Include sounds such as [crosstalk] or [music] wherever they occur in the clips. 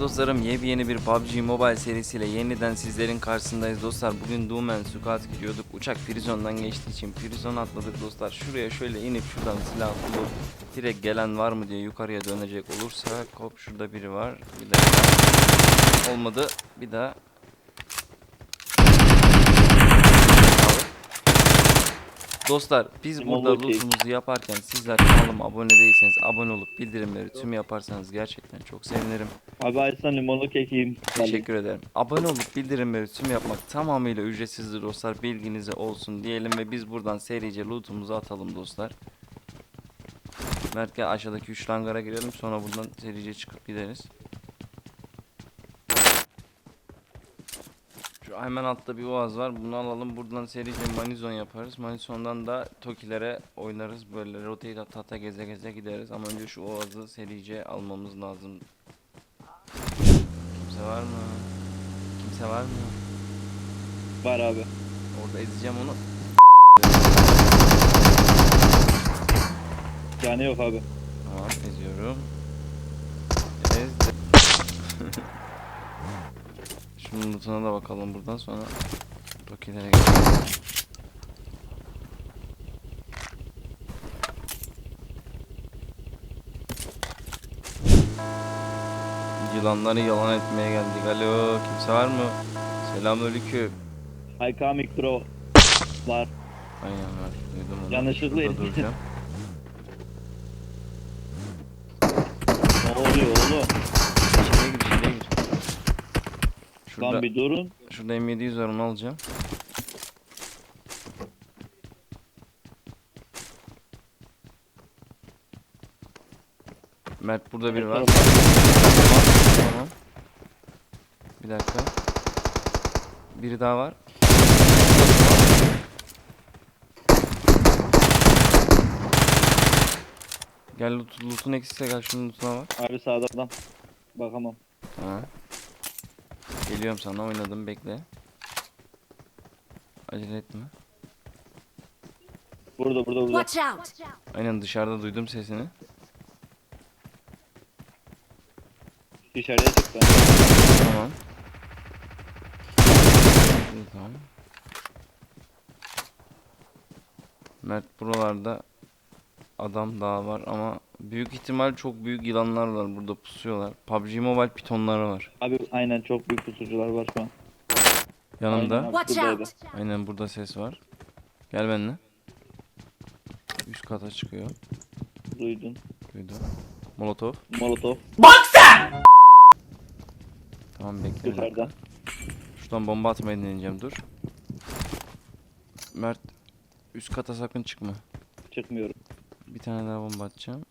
dostlarım yepyeni bir PUBG Mobile serisiyle yeniden sizlerin karşısındayız dostlar. Bugün Doom and Squad gidiyorduk. Uçak Prison'dan geçtiği için Prison atladık dostlar. Şuraya şöyle inip şuradan silah bulup direkt gelen var mı diye yukarıya dönecek olursa hop şurada biri var. Bir daha olmadı. Bir daha Dostlar biz burada lootumuzu yaparken sizler kanalıma abone değilseniz abone olup bildirimleri tüm yaparsanız gerçekten çok sevinirim. Abi Aysan limonlu kek yiyeyim. Teşekkür ederim. Abone olup bildirimleri tüm yapmak tamamıyla ücretsizdir dostlar. Bilginize olsun diyelim ve biz buradan serice lootumuzu atalım dostlar. Mert aşağıdaki üç langara girelim sonra buradan serice çıkıp gideriz. Hemen altta bir oğaz var. Bunu alalım. Buradan serice manizon yaparız. Manizondan da Tokilere oynarız. Böyle rotate ata ata geze geze gideriz. Ama önce şu oğazı serice almamız lazım. Kimse var mı? Kimse var mı? Var abi. Orada ezeceğim onu. Yani yok abi. Tamam eziyorum. Şunun lootuna da bakalım buradan sonra Tokilere geçelim. Yılanları yalan etmeye geldik. Alo kimse var mı? Selamünaleyküm. I coming bro. Var. Aynen var. Duydum onu. Yanlışlıkla Şurada duracağım. Ne oluyor oğlum? İçeriye gir, içeriye gir. Şurada, Lan bir durun. şurada M700 var onu alacağım. Mert burada biri var. Tamam. Tamam. Bir dakika. Biri daha var. Gel loot, loot'un eksikse gel şunun loot'una bak. Abi sağda adam. Bakamam. Ha. Geliyorum sana oynadım bekle. Acele etme. Burada burada burada. Watch out! Aynen dışarıda duydum sesini. Dışarıya çıktı. Tamam. İyi, tamam. Mert buralarda adam daha var ama büyük ihtimal çok büyük yılanlar var burada pusuyorlar. PUBG Mobile pitonları var. Abi aynen çok büyük pusucular var şu an. Yanımda. Aynen. Watch out! Aynen burada ses var. Gel benimle. Üst kata çıkıyor. Duydun. Duydum. Molotov. Molotov Tamam bekle. bir dakika. yukarıda. Şuradan bomba atmayı deneyeceğim dur. Mert üst kata sakın çıkma. Çıkmıyorum. Bir tane daha bomba atacağım.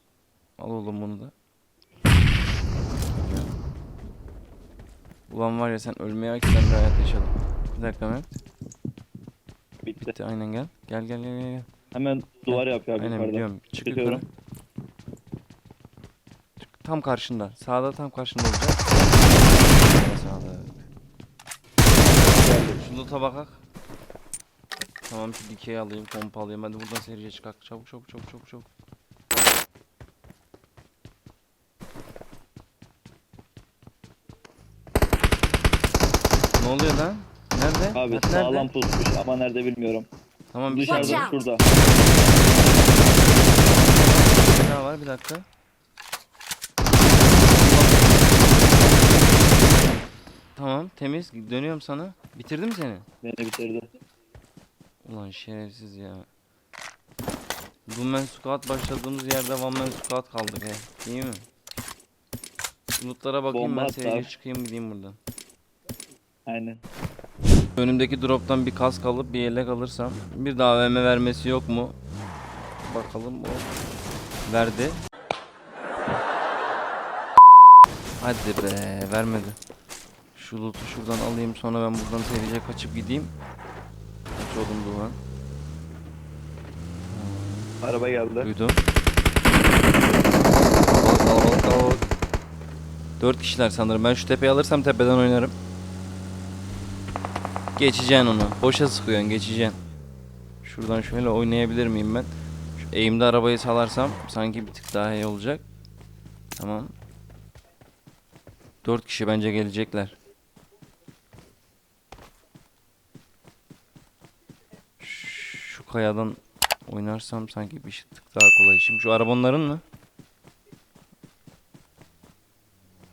Al oğlum bunu da. Ulan var ya sen ölmeye hakikaten bir hayat yaşadın. Bir dakika Mert. Bitti. Bitti aynen gel. Gel gel gel gel. Hemen duvar yapıyor abi Aynen yukarıda. biliyorum. Çık yukarı. Çık, Tam karşında. Sağda tam karşında olacak. Sağda. Şu loot'a bakak. Tamam şu dikeyi alayım, pompa alayım. Hadi buradan seriye çıkak. Çabuk çabuk çabuk çabuk çabuk. Ne oluyor lan? Nerede? Abi Mert sağlam nerede? pusmuş ama nerede bilmiyorum. Tamam bir Dışarıda Watch out. şurada. daha var bir dakika. Tamam temiz dönüyorum sana. Bitirdi mi seni? Beni bitirdi. Ulan şerefsiz ya. One man squad başladığımız yerde one man squad kaldık he. İyi mi? Lootlara bakayım Bomba ben at seriye abi. çıkayım gideyim buradan. Aynen. Önümdeki droptan bir kask alıp bir yelek alırsam bir daha AVM vermesi yok mu? Bakalım o verdi. Hadi be vermedi. Şu loot'u şuradan alayım sonra ben buradan serice kaçıp gideyim. Kaç oğlum Duman? Araba geldi. Duydum. Kalabalık kalabalık kalabalık. Dört kişiler sanırım. Ben şu tepeyi alırsam tepeden oynarım. Geçeceksin onu. Boşa sıkıyorsun geçeceksin. Şuradan şöyle oynayabilir miyim ben? Şu eğimde arabayı salarsam sanki bir tık daha iyi olacak. Tamam. Dört kişi bence gelecekler. Şu kayadan oynarsam sanki bir tık daha kolay işim. Şu arabanların mı?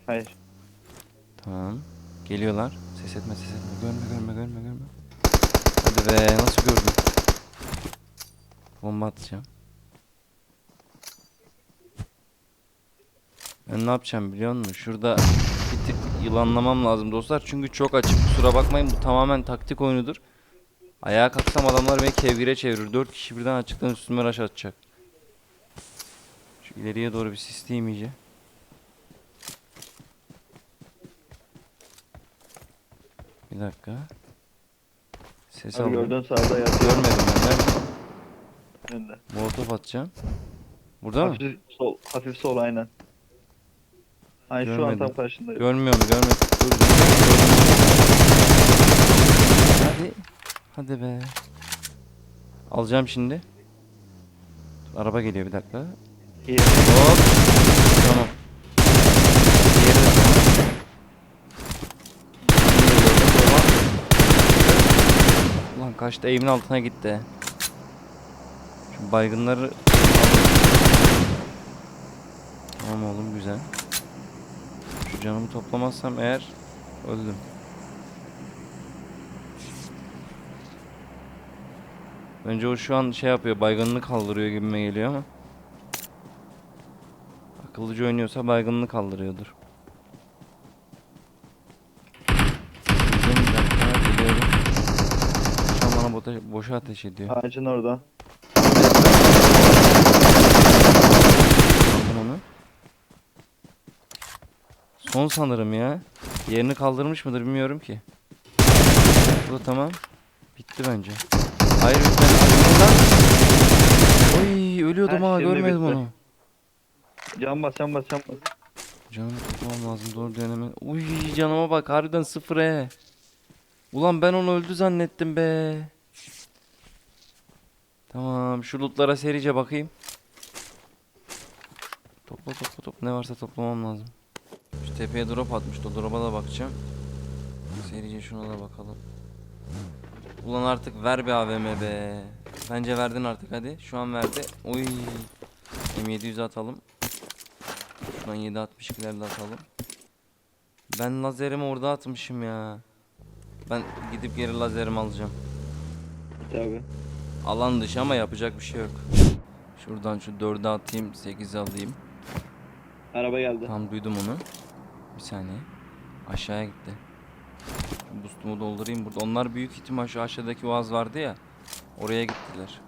Hayır. Tamam. Geliyorlar. Ses etme ses etme. Görme görme görme görme. Hadi be nasıl gördün? Bomba atacağım. Ben ne yapacağım biliyor musun? Şurada bir tık yılanlamam lazım dostlar. Çünkü çok açık. Kusura bakmayın bu tamamen taktik oyunudur. Ayağa kalksam adamlar beni kevgire çevirir. 4 kişi birden açıktan üstüme rush atacak. Şu ileriye doğru bir sisleyeyim iyice. Bir dakika. Ses Abi gördün sağda yatıyor. Görmedim ben. Nerede? Önünde. Molotof atacağım. Burada mı? Hafif sol, hafif sol aynen. Aynen şu an Görmedim. tam karşında. Görmüyorum görmedim. Dur, dur, dur. Hadi. Hadi be. Alacağım şimdi. Dur, araba geliyor bir dakika. İyi. Hop. Tamam. Diğeri de tamam. Ulan kaçtı evimin altına gitti. Şu baygınları Tamam oğlum güzel. Şu canımı toplamazsam eğer öldüm. Önce o şu an şey yapıyor, baygınlığı kaldırıyor gibime geliyor ama. Akıllıcı oynuyorsa baygınlığı kaldırıyordur. Gideceğim bir dakika, geliyorum. Bota- boşa ateş ediyor. Ağacın orada. Onu. Son sanırım ya. Yerini kaldırmış mıdır bilmiyorum ki. Bu da tamam. Bitti bence. Hayır bitmedi. Oy ölüyordum Ha, ha şimdi görmedim bitti. onu. Can bas can bas can bas. Canımı tutmam lazım doğru deneme. Uy canıma bak harbiden sıfır he. Ulan ben onu öldü zannettim be. Tamam şu lootlara serice bakayım. Topla topla topla ne varsa toplamam lazım. Şu tepeye drop atmış o drop'a da bakacağım. Serice şuna da bakalım. Ulan artık ver bir AVM be. Bence verdin artık hadi. Şu an verdi. Oy. M700 atalım. Şuradan 7.62'ler de atalım. Ben lazerimi orada atmışım ya. Ben gidip geri lazerimi alacağım. Tabi. Alan dışı ama yapacak bir şey yok. Şuradan şu 4'e atayım, 8'e alayım. Araba geldi. Tam duydum onu. Bir saniye. Aşağıya gitti. Şu Boost'umu doldurayım burada. Onlar büyük ihtimal şu aşağıdaki oaz vardı ya. Oraya gittiler.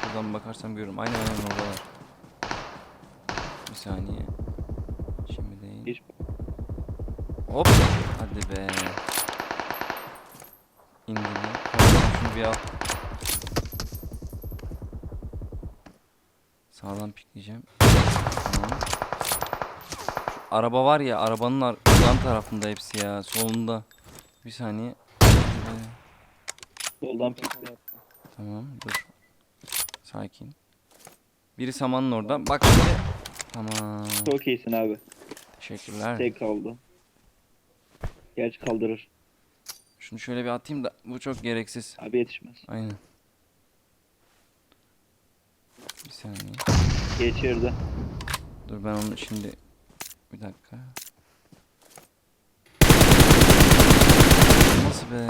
Şuradan bakarsam görürüm. Aynen aynen oradalar. Bir saniye. Şimdi değil. Geç. Hop. Hadi be. Pardon, Şunu bir al. Sağdan pikleyeceğim. Tamam. Şu araba var ya arabanın ar yan tarafında hepsi ya solunda. Bir saniye. Soldan pikti. Tamam dur. Sakin. Biri samanın orada. Bak şimdi. Tamam. Çok iyisin abi. Teşekkürler. Tek kaldı. Gerçi kaldırır. Şunu şöyle bir atayım da bu çok gereksiz. Abi yetişmez. Aynen. Bir saniye. Geçirdi. Dur ben onu şimdi bir dakika. Nasıl be?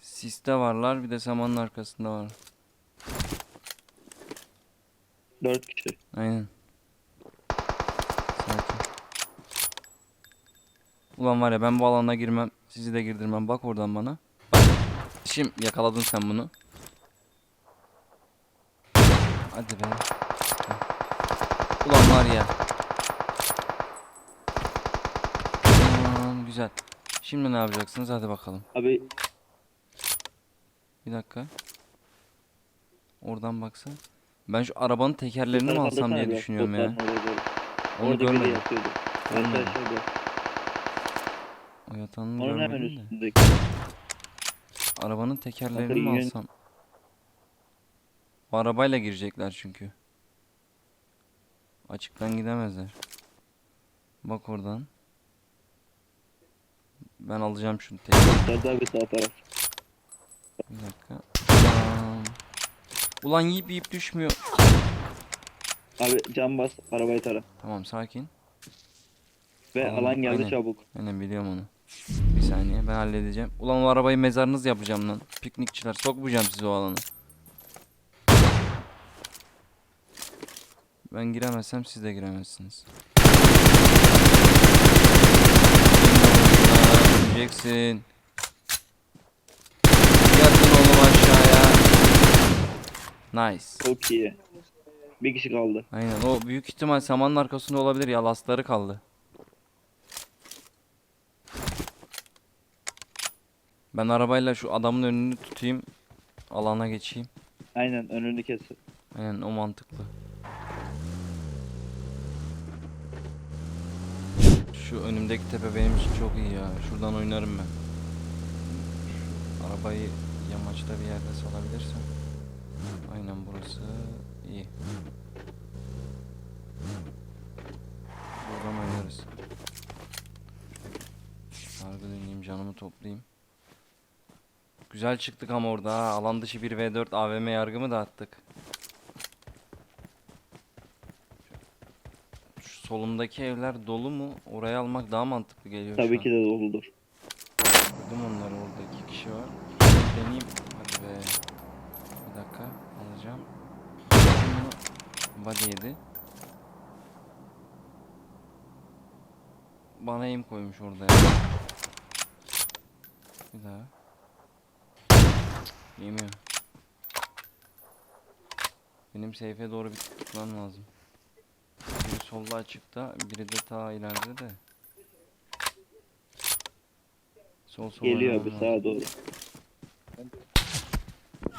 Siste varlar bir de samanın arkasında var. Dört kişi. Aynen. Sakin. Ulan var ya ben bu alana girmem. Sizi de girdirmem. Bak oradan bana. Bak. Şimdi yakaladın sen bunu. Hadi be. Ulan var ya. Aman güzel. Şimdi ne yapacaksınız? Hadi bakalım. Abi Bir dakika. Oradan baksan. Ben şu arabanın tekerlerini mi alsam diye düşünüyorum ya. Onu Orada biri görmedim. yatıyordu. Görmedim. Aşağıda. O yatağını Onun hemen görmedim de. üstündeki. Arabanın tekerlerini Bakın mi yön- alsam? Arabayla girecekler çünkü. Açıktan gidemezler. Bak oradan. Ben alacağım şunu tek. Serdar abi sağ taraf. Bir dakika. Tamam. Ulan yiyip yiyip düşmüyor. Abi cam bas arabayı tara. Tamam sakin. Ve Tamam, alan geldi aynen. çabuk. Aynen biliyorum onu. Bir saniye ben halledeceğim. Ulan o arabayı mezarınız yapacağım lan. Piknikçiler sokmayacağım sizi o alana. Ben giremezsem siz de giremezsiniz. Gideceksin. Yatın oğlum aşağıya. Nice. Çok iyi. Bir kişi kaldı. Aynen o büyük ihtimal samanın arkasında olabilir ya lasları kaldı. Ben arabayla şu adamın önünü tutayım. Alana geçeyim. Aynen önünü kes. Aynen o mantıklı. Şu önümdeki tepe benim için çok iyi ya. Şuradan oynarım ben. Şu arabayı yamaçta bir yerde salabilirsem. Aynen burası iyi. Buradan oynarız. Sargı döneyim canımı toplayayım. Güzel çıktık ama orada ha. Alan dışı bir V4 AVM yargı mı dağıttık? Şu solumdaki evler dolu mu? Orayı almak daha mantıklı geliyor Tabii ki de doludur. Vurdum onları orada iki kişi var. Bir deneyeyim. Hadi be. Bir dakika alacağım. Body yedi. Bana aim koymuş orada ya. Bir daha. Yemiyor. Benim seyfe doğru bir tutmam lazım. Solda açıkta, biri de ta ileride de. Sol sol Geliyor lazım. sağa doğru.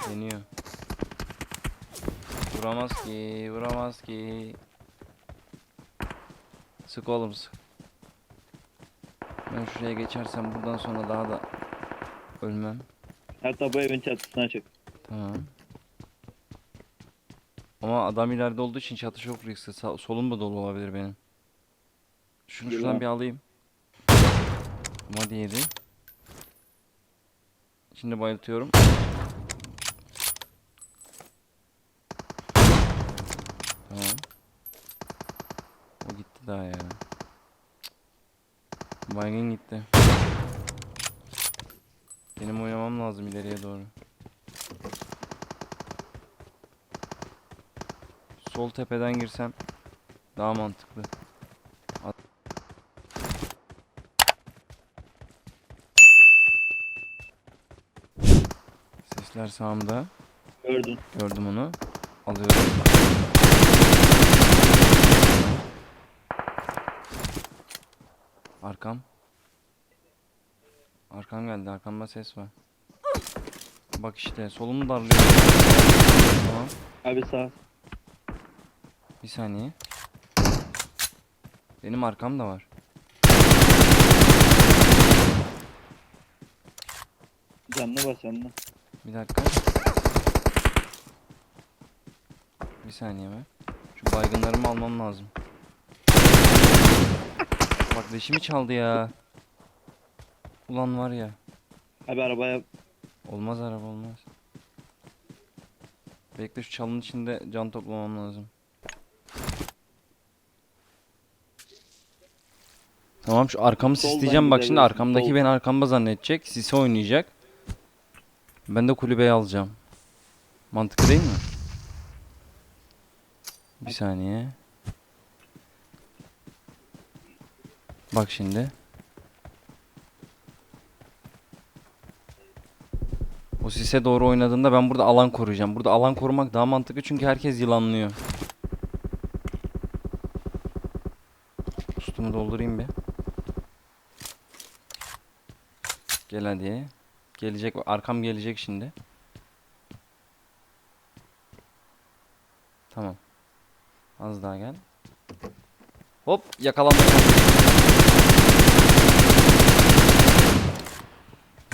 Deniyor. Vuramaz ki, vuramaz ki. Sık oğlum sık. Ben şuraya geçersem buradan sonra daha da ölmem. Hatta bu evin çatısına çık. Tamam. Ama adam ileride olduğu için çatı çok riskli. Sa- solum da dolu olabilir benim. Şunu Yürü şuradan bir alayım. Hadi yedi. Şimdi bayıltıyorum. Tamam. O gitti daha ya. Baygın gitti. Benim oynamam lazım ileriye doğru. Sol tepeden girsem daha mantıklı. At- Sesler sağımda. Gördün. Gördüm onu. Alıyorum. Arkam. Arkam geldi. Arkamda ses var. Bak işte solumu darlıyor. Tamam. Abi sağ. Bir saniye. Benim arkam da var. Canlı bas canlı. Bir dakika. Bir saniye be. Şu baygınlarımı almam lazım. Bak leşimi çaldı ya. Ulan var ya. Abi arabaya Olmaz araba olmaz. Bekle şu çalının içinde can toplamam lazım. Tamam şu arkamı Soldan sisleyeceğim bak şimdi arkamdaki sol. beni arkamda zannedecek. Sisi oynayacak. Ben de kulübeyi alacağım. Mantıklı değil mi? Bir saniye. Bak şimdi. O sise doğru oynadığında ben burada alan koruyacağım. Burada alan korumak daha mantıklı çünkü herkes yılanlıyor. Üstümü doldurayım bir. Gel hadi. Gelecek arkam gelecek şimdi. Tamam. Az daha gel. Hop yakalanma.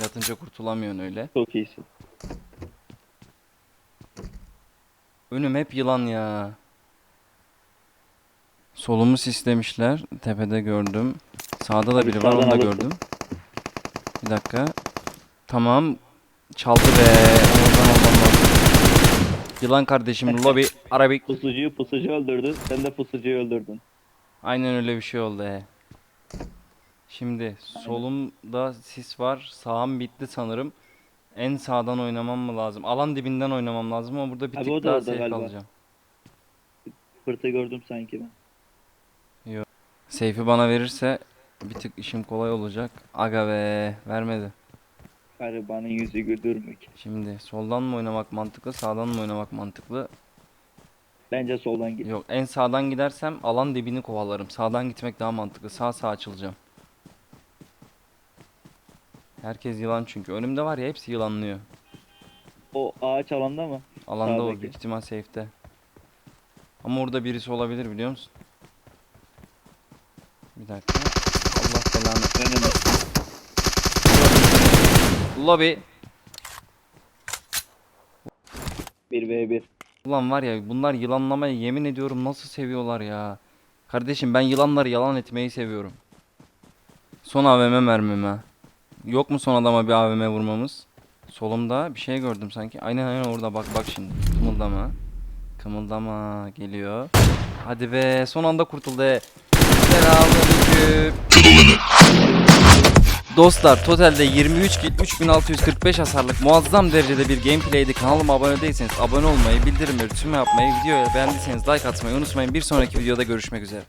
Yatınca kurtulamıyorsun öyle. çok iyisin. Önüm hep yılan ya. Solumu sislemişler. Tepede gördüm. Sağda da biri var onu da gördüm. Bir dakika. Tamam. Çaldı be. Oradan lazım. Yılan kardeşim [laughs] lobi arabik. Pusucuyu pusucu öldürdü. Sen de pusucuyu öldürdün. Aynen öyle bir şey oldu he. Şimdi solumda sis var. Sağım bitti sanırım. En sağdan oynamam mı lazım? Alan dibinden oynamam lazım ama burada bir Abi tık da daha orada safe galiba. kalacağım. Fırtı gördüm sanki ben. Safe'i bana verirse bir tık işim kolay olacak. Aga be vermedi. Garibanın yüzü güldürmük. Şimdi soldan mı oynamak mantıklı, sağdan mı oynamak mantıklı? Bence soldan git. Yok en sağdan gidersem alan dibini kovalarım. Sağdan gitmek daha mantıklı. Sağ sağ açılacağım. Herkes yılan çünkü. Önümde var ya hepsi yılanlıyor. O ağaç alanda mı? Alanda o Sağdaki. büyük ihtimal safe'te. Ama orada birisi olabilir biliyor musun? Bir dakika. Lobby. 1v1. Ulan var ya bunlar yılanlamayı yemin ediyorum nasıl seviyorlar ya. Kardeşim ben yılanları yalan etmeyi seviyorum. Son AVM mermim ha. Yok mu son adama bir AVM vurmamız? Solumda bir şey gördüm sanki. Aynen aynen orada bak bak şimdi. Kımıldama. Kımıldama geliyor. Hadi be son anda kurtuldu. Selamünaleyküm. Dostlar totalde 23 kill 3645 hasarlık muazzam derecede bir gameplay'di. Kanalıma abone değilseniz abone olmayı, bildirimleri tüm yapmayı, videoya beğendiyseniz like atmayı unutmayın. Bir sonraki videoda görüşmek üzere.